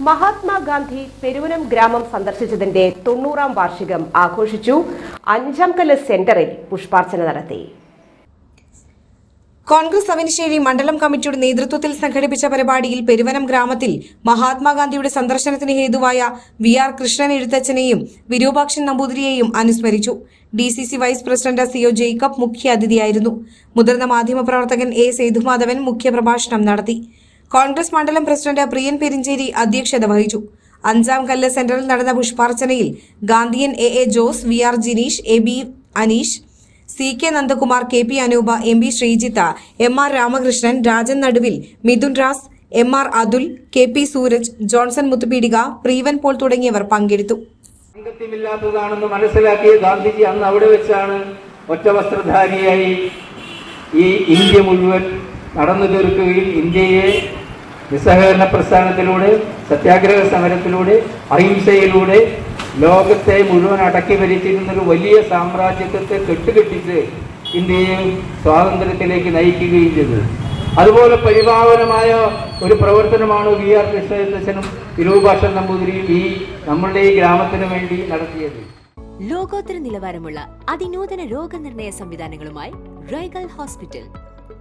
മഹാത്മാഗാന്ധി പെരുവനം ഗ്രാമം സന്ദർശിച്ചതിന്റെ തൊണ്ണൂറാം വാർഷികം ആഘോഷിച്ചു. അഞ്ചാംകല്ല് സെന്ററിൽ പുഷ്പാർച്ചന നടത്തി. കോൺഗ്രസ് അവനിശ്ശേരി മണ്ഡലം കമ്മിറ്റിയുടെ നേതൃത്വത്തിൽ സംഘടിപ്പിച്ച പരിപാടിയിൽ പെരുവനം ഗ്രാമത്തിൽ മഹാത്മാഗാന്ധിയുടെ സന്ദർശനത്തിന് ഹേതുവായ വി ആർ കൃഷ്ണൻ എഴുത്തച്ഛനെയും വിരൂപാക്ഷൻ നമ്പൂതിരിയെയും അനുസ്മരിച്ചു. D C C vice president C O Jacob മുഖ്യ അതിഥിയായിരുന്നു മുതിർന്ന മാധ്യമപ്രവർത്തകൻ എ സേതുമാധവൻ മുഖ്യപ്രഭാഷണം നടത്തി. കോൺഗ്രസ് മണ്ഡലം പ്രസിഡന്റ് പ്രിയൻ പെരിഞ്ചേരി അധ്യക്ഷത വഹിച്ചു. അഞ്ചാം കല്ല് സെന്ററിൽ നടന്ന പുഷ്പാർച്ചനയിൽ Gandhian A A Jose V R Jineesh A B Aneesh C K Nandakumar K P Anoop M B Sreejith M R Ramakrishnan Rajan Naduvil Mithun Ras M R Athul K P Sooraj Johnson Muthupeedika Preevan Paul തുടങ്ങിയവർ പങ്കെടുത്തു. സാങ്കത്യമില്ലാത്തതാണെന്ന് മനസ്സിലാക്കിയ ഗാന്ധിജി അന്ന് അവിടെ വെച്ചാണ് ഒറ്റ വസ്ത്രധാരിയായി ഈ India മുഴുവൻ നടന്നു തീർക്കുകയും ഇന്ത്യയെ നിസ്സഹകരണ പ്രസ്ഥാനത്തിലൂടെ സത്യാഗ്രഹ സമരത്തിലൂടെ അഹിംസയിലൂടെ ലോകത്തെ മുഴുവൻ അടക്കി ഭരിച്ചിരുന്ന ഒരു വലിയ സാമ്രാജ്യത്വത്തെ കെട്ടുകെട്ടിച്ച് ഇന്ത്യയെ സ്വാതന്ത്ര്യത്തിലേക്ക് നയിക്കുകയും ചെയ്തത്. അതുപോലെ പരിഭാവനമായ ഒരു പ്രവർത്തനമാണ് വി ആർ കൃഷ്ണചന്ദ്രനും തിരുവുഭാഷൻ നമ്പൂതിരിയും ഈ നമ്മളുടെ ഈ ഗ്രാമത്തിന് വേണ്ടി നടത്തിയത്. ലോകോത്തര നിലവാരമുള്ള അതിനൂതന രോഗനിർണയ സംവിധാനങ്ങളുമായി റൈഗൽ ഹോസ്പിറ്റൽ.